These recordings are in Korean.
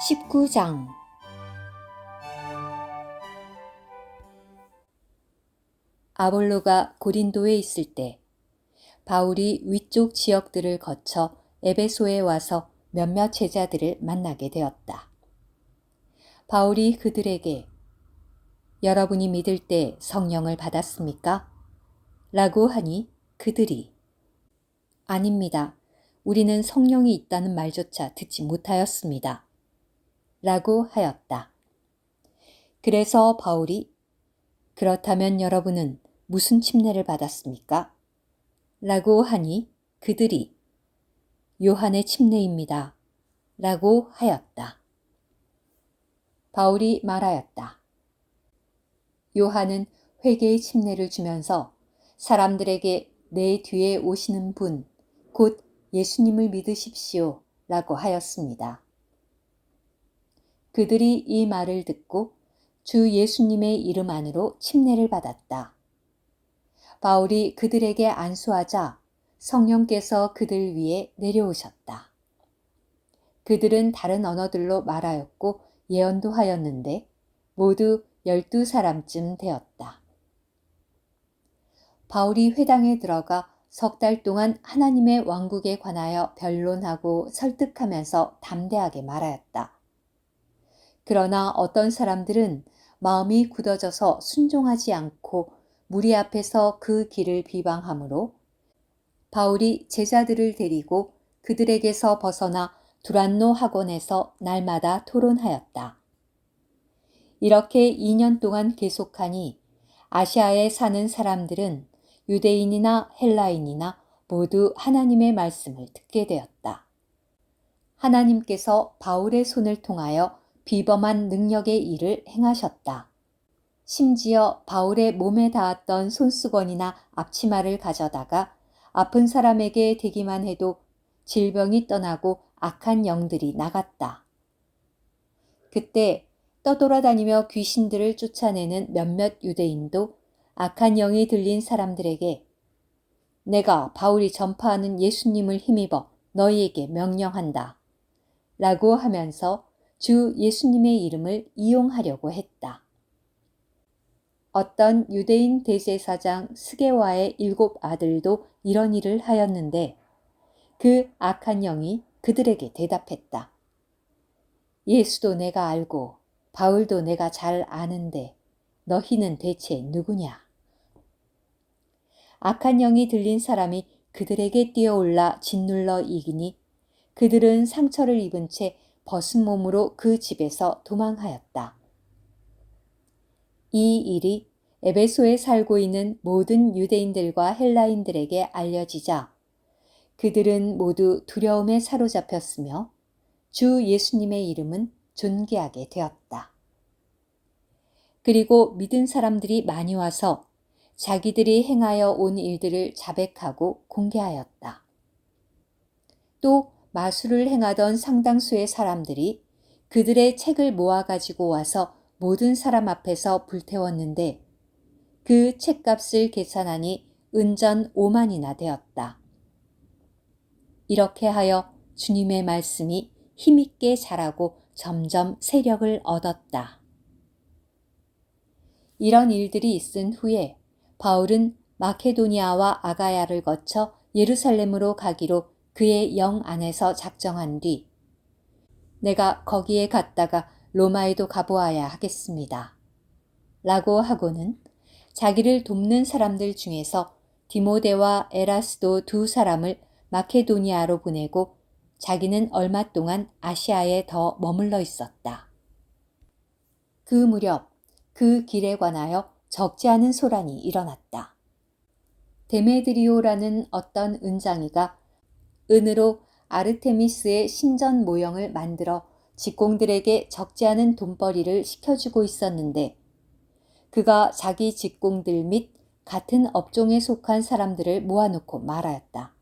19장 아볼로가 고린도에 있을 때 바울이 위쪽 지역들을 거쳐 에베소에 와서 몇몇 제자들을 만나게 되었다. 바울이 그들에게 여러분이 믿을 때 성령을 받았습니까? 라고 하니 그들이 아닙니다. 우리는 성령이 있다는 말조차 듣지 못하였습니다. 라고 하였다. 그래서 바울이 그렇다면 여러분은 무슨 침례를 받았습니까? 라고 하니 그들이 요한의 침례입니다. 라고 하였다. 바울이 말하였다. 요한은 회개의 침례를 주면서 사람들에게 내 뒤에 오시는 분, 곧 예수님을 믿으십시오. 라고 하였습니다. 그들이 이 말을 듣고 주 예수님의 이름 안으로 침례를 받았다. 바울이 그들에게 안수하자 성령께서 그들 위에 내려오셨다. 그들은 다른 언어들로 말하였고 예언도 하였는데 모두 열두 사람쯤 되었다. 바울이 회당에 들어가 석 달 동안 하나님의 왕국에 관하여 변론하고 설득하면서 담대하게 말하였다. 그러나 어떤 사람들은 마음이 굳어져서 순종하지 않고 무리 앞에서 그 길을 비방하므로 바울이 제자들을 데리고 그들에게서 벗어나 두란노 학원에서 날마다 토론하였다. 이렇게 2년 동안 계속하니 아시아에 사는 사람들은 유대인이나 헬라인이나 모두 하나님의 말씀을 듣게 되었다. 하나님께서 바울의 손을 통하여 비범한 능력의 일을 행하셨다. 심지어 바울의 몸에 닿았던 손수건이나 앞치마를 가져다가 아픈 사람에게 대기만 해도 질병이 떠나고 악한 영들이 나갔다. 그때 떠돌아다니며 귀신들을 쫓아내는 몇몇 유대인도 악한 영이 들린 사람들에게 내가 바울이 전파하는 예수님을 힘입어 너희에게 명령한다. 라고 하면서 주 예수님의 이름을 이용하려고 했다. 어떤 유대인 대제사장 스게와의 일곱 아들도 이런 일을 하였는데 그 악한 영이 그들에게 대답했다. 예수도 내가 알고 바울도 내가 잘 아는데 너희는 대체 누구냐? 악한 영이 들린 사람이 그들에게 뛰어올라 짓눌러 이기니 그들은 상처를 입은 채 벗은 몸으로 그 집에서 도망하였다. 이 일이 에베소에 살고 있는 모든 유대인들과 헬라인들에게 알려지자 그들은 모두 두려움에 사로잡혔으며 주 예수님의 이름은 존귀하게 되었다. 그리고 믿은 사람들이 많이 와서 자기들이 행하여 온 일들을 자백하고 공개하였다. 또 마술을 행하던 상당수의 사람들이 그들의 책을 모아 가지고 와서 모든 사람 앞에서 불태웠는데 그 책값을 계산하니 은전 5만이나 되었다. 이렇게 하여 주님의 말씀이 힘있게 자라고 점점 세력을 얻었다. 이런 일들이 있은 후에 바울은 마케도니아와 아가야를 거쳐 예루살렘으로 가기로 그의 영 안에서 작정한 뒤 내가 거기에 갔다가 로마에도 가보아야 하겠습니다. 라고 하고는 자기를 돕는 사람들 중에서 디모데와 에라스도 두 사람을 마케도니아로 보내고 자기는 얼마 동안 아시아에 더 머물러 있었다. 그 무렵 그 길에 관하여 적지 않은 소란이 일어났다. 데메드리오라는 어떤 은장이가 은으로 아르테미스의 신전 모형을 만들어 직공들에게 적지 않은 돈벌이를 시켜주고 있었는데 그가 자기 직공들 및 같은 업종에 속한 사람들을 모아놓고 말하였다.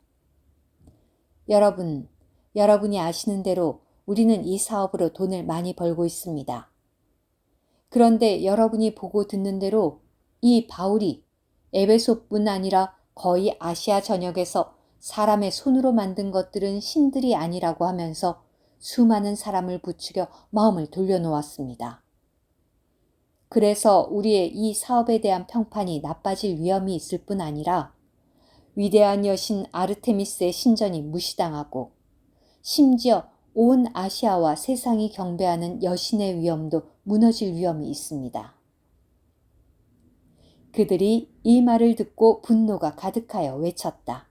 여러분, 여러분이 아시는 대로 우리는 이 사업으로 돈을 많이 벌고 있습니다. 그런데 여러분이 보고 듣는 대로 이 바울이 에베소뿐 아니라 거의 아시아 전역에서 사람의 손으로 만든 것들은 신들이 아니라고 하면서 수많은 사람을 부추겨 마음을 돌려놓았습니다. 그래서 우리의 이 사업에 대한 평판이 나빠질 위험이 있을 뿐 아니라 위대한 여신 아르테미스의 신전이 무시당하고 심지어 온 아시아와 세상이 경배하는 여신의 위엄도 무너질 위험이 있습니다. 그들이 이 말을 듣고 분노가 가득하여 외쳤다.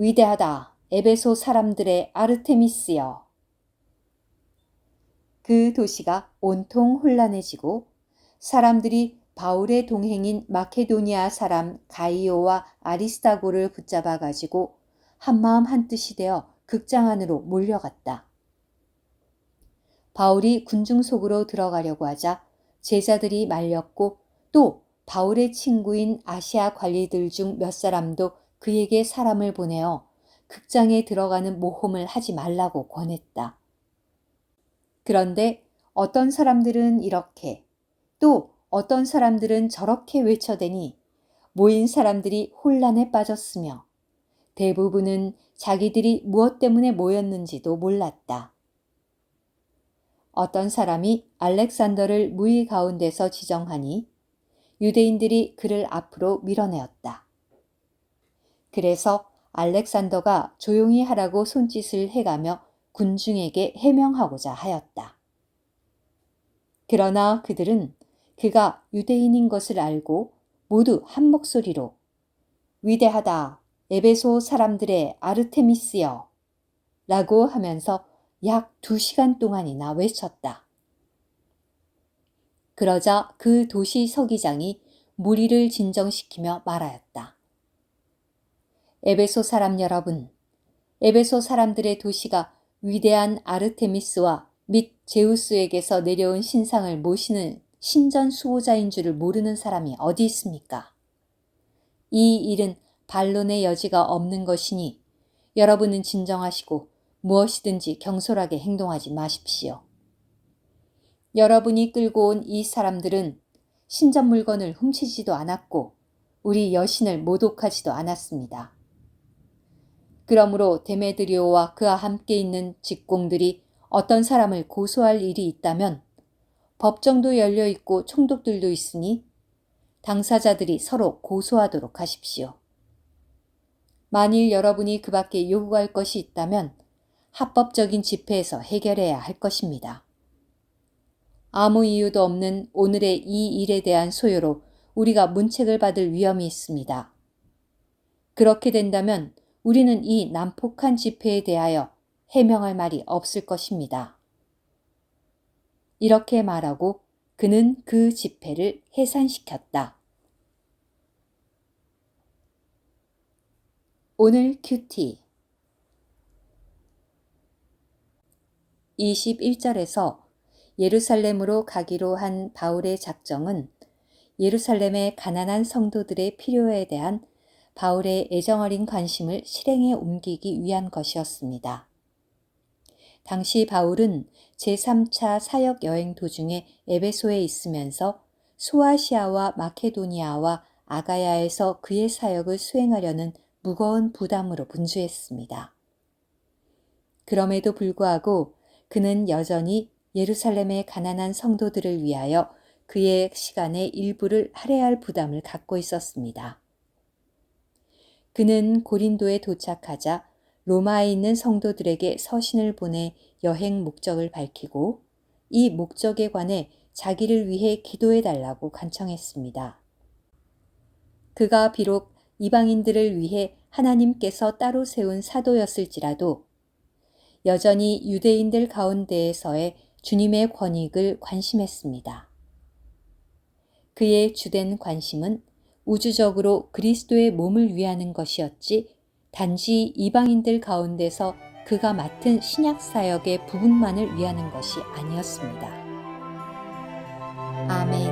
위대하다, 에베소 사람들의 아르테미스여. 그 도시가 온통 혼란해지고 사람들이 바울의 동행인 마케도니아 사람 가이오와 아리스타고를 붙잡아 가지고 한마음 한뜻이 되어 극장 안으로 몰려갔다. 바울이 군중 속으로 들어가려고 하자 제자들이 말렸고 또 바울의 친구인 아시아 관리들 중 몇 사람도 그에게 사람을 보내어 극장에 들어가는 모험을 하지 말라고 권했다. 그런데 어떤 사람들은 이렇게 또 어떤 사람들은 저렇게 외쳐대니 모인 사람들이 혼란에 빠졌으며 대부분은 자기들이 무엇 때문에 모였는지도 몰랐다. 어떤 사람이 알렉산더를 무의 가운데서 지정하니 유대인들이 그를 앞으로 밀어내었다. 그래서 알렉산더가 조용히 하라고 손짓을 해가며 군중에게 해명하고자 하였다. 그러나 그들은 그가 유대인인 것을 알고 모두 한 목소리로 위대하다 에베소 사람들의 아르테미스여 라고 하면서 약 두 시간 동안이나 외쳤다. 그러자 그 도시 서기장이 무리를 진정시키며 말하였다. 에베소 사람 여러분, 에베소 사람들의 도시가 위대한 아르테미스와 및 제우스에게서 내려온 신상을 모시는 신전 수호자인 줄을 모르는 사람이 어디 있습니까? 이 일은 반론의 여지가 없는 것이니 여러분은 진정하시고 무엇이든지 경솔하게 행동하지 마십시오. 여러분이 끌고 온 이 사람들은 신전 물건을 훔치지도 않았고 우리 여신을 모독하지도 않았습니다. 그러므로 데메드리오와 그와 함께 있는 직공들이 어떤 사람을 고소할 일이 있다면 법정도 열려 있고 총독들도 있으니 당사자들이 서로 고소하도록 하십시오. 만일 여러분이 그 밖에 요구할 것이 있다면 합법적인 집회에서 해결해야 할 것입니다. 아무 이유도 없는 오늘의 이 일에 대한 소요로 우리가 문책을 받을 위험이 있습니다. 그렇게 된다면 우리는 이 난폭한 집회에 대하여 해명할 말이 없을 것입니다. 이렇게 말하고 그는 그 집회를 해산시켰다. 오늘 큐티 21절에서 예루살렘으로 가기로 한 바울의 작정은 예루살렘의 가난한 성도들의 필요에 대한 바울의 애정어린 관심을 실행에 옮기기 위한 것이었습니다. 당시 바울은 제3차 사역 여행 도중에 에베소에 있으면서 소아시아와 마케도니아와 아가야에서 그의 사역을 수행하려는 무거운 부담으로 분주했습니다. 그럼에도 불구하고 그는 여전히 예루살렘의 가난한 성도들을 위하여 그의 시간의 일부를 할애할 부담을 갖고 있었습니다. 그는 고린도에 도착하자 로마에 있는 성도들에게 서신을 보내 여행 목적을 밝히고 이 목적에 관해 자기를 위해 기도해 달라고 간청했습니다. 그가 비록 이방인들을 위해 하나님께서 따로 세운 사도였을지라도 여전히 유대인들 가운데에서의 주님의 권익을 관심했습니다. 그의 주된 관심은 우주적으로 그리스도의 몸을 위하는 것이었지 단지 이방인들 가운데서 그가 맡은 신약 사역의 부분만을 위하는 것이 아니었습니다. 아멘.